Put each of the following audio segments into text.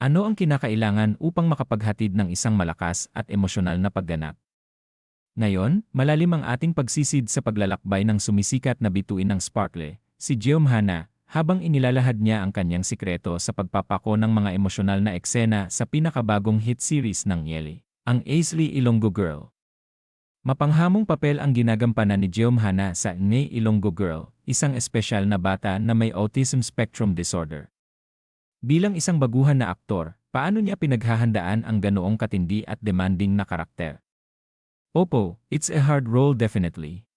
Ano ang kinakailangan upang makapaghatid ng isang malakas at emosyonal na pagganap? Ngayon, malalim ang ating pagsisid sa paglalakbay ng sumisikat na bituin ng Sparkle, si Geom Hana, habang inilalahad niya ang kanyang sikreto sa pagpapako ng mga emosyonal na eksena sa pinakabagong hit series ng Yeli, ang Aisley Ilonggo Girl. Mapanghamong papel ang ginagampanan ni Geom Hana sa Ngay Ilonggo Girl, isang espesyal na bata na may autism spectrum disorder. Bilang isang baguhan na aktor, paano niya pinaghahandaan ang ganoong katindi at demanding na karakter? Opo, it's a hard role definitely.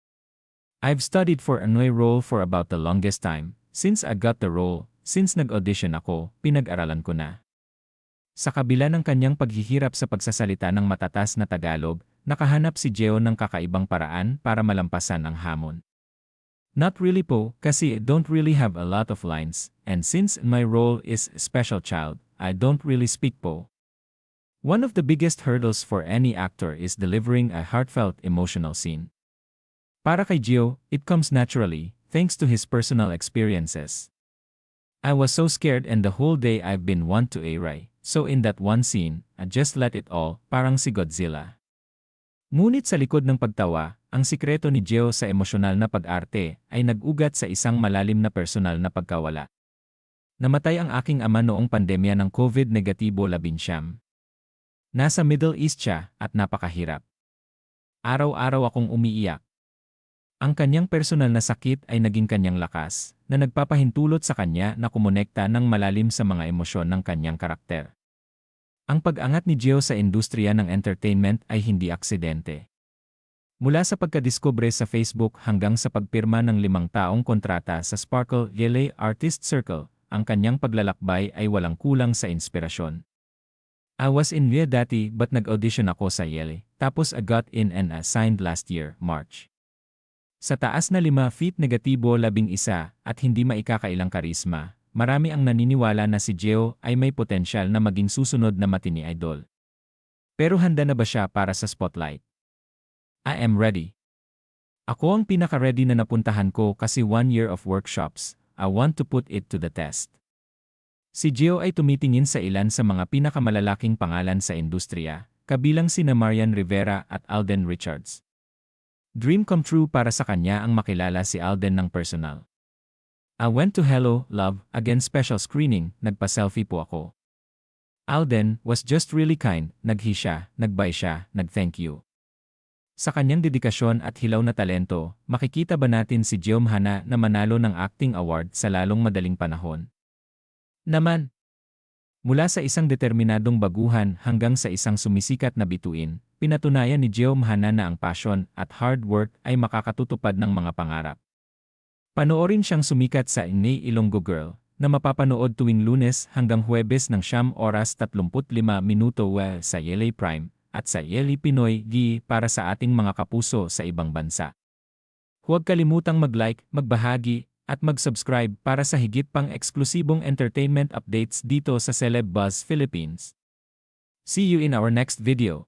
I've studied for a Noy role for about the longest time. Since I got the role, since nag-audition ako, pinag-aralan ko na. Sa kabila ng kanyang paghihirap sa pagsasalita ng matatas na Tagalog, nakahanap si Geo ng kakaibang paraan para malampasan ang hamon. Not really po, kasi I don't really have a lot of lines, and since my role is special child, I don't really speak po. One of the biggest hurdles for any actor is delivering a heartfelt emotional scene. Para kay Gio, it comes naturally, thanks to his personal experiences. I was so scared and the whole day I've been want to aray, so in that one scene, I just let it all, parang si Godzilla. Ngunit sa likod ng pagtawa, ang sikreto ni Geo sa emosyonal na pag-arte ay nag-ugat sa isang malalim na personal na pagkawala. Namatay ang aking ama noong pandemya ng COVID-19. Nasa Middle East siya at napakahirap. Araw-araw akong umiiyak. Ang kanyang personal na sakit ay naging kanyang lakas, na nagpapahintulot sa kanya na kumonekta ng malalim sa mga emosyon ng kanyang karakter. Ang pag-angat ni Gio sa industriya ng entertainment ay hindi aksidente. Mula sa pagkadiskubre sa Facebook hanggang sa pagpirma ng limang taong kontrata sa Sparkle Yele Artist Circle, ang kanyang paglalakbay ay walang kulang sa inspirasyon. I was in Via dati but nag-audition ako sa Yele, tapos I got in and assigned last year, March. Sa taas na 5 feet negatibo labing isa at hindi maikakailang karisma, marami ang naniniwala na si Geo ay may potensyal na maging susunod na matini idol. Pero handa na ba siya para sa spotlight? I am ready. Ako ang pinaka-ready na napuntahan ko kasi one year of workshops, I want to put it to the test. Si Geo ay tumitingin sa ilan sa mga pinakamalalaking pangalan sa industriya, kabilang sina Marian Rivera at Alden Richards. Dream come true para sa kanya ang makilala si Alden ng personal. I went to Hello, Love, again special screening, nagpa-selfie po ako. Alden was just really kind, naghi siya, nagbay siya, nag-thank you. Sa kanyang dedikasyon at hilaw na talento, makikita ba natin si Geom Hana na manalo ng acting award sa lalong madaling panahon? Naman. Mula sa isang determinadong baguhan hanggang sa isang sumisikat na bituin, pinatunayan ni Geom Hana na ang passion at hard work ay makakatutupad ng mga pangarap. Panoorin siyang sumikat sa Inay Ilonggo Girl na mapapanood tuwing lunes hanggang huwebes ng siyam oras 35 minuto well sa Yelay Prime at sa Yeli Pinoy Gi para sa ating mga kapuso sa ibang bansa. Huwag kalimutang mag-like, magbahagi, at mag-subscribe para sa higit pang eksklusibong entertainment updates dito sa Celeb Buzz Philippines. See you in our next video.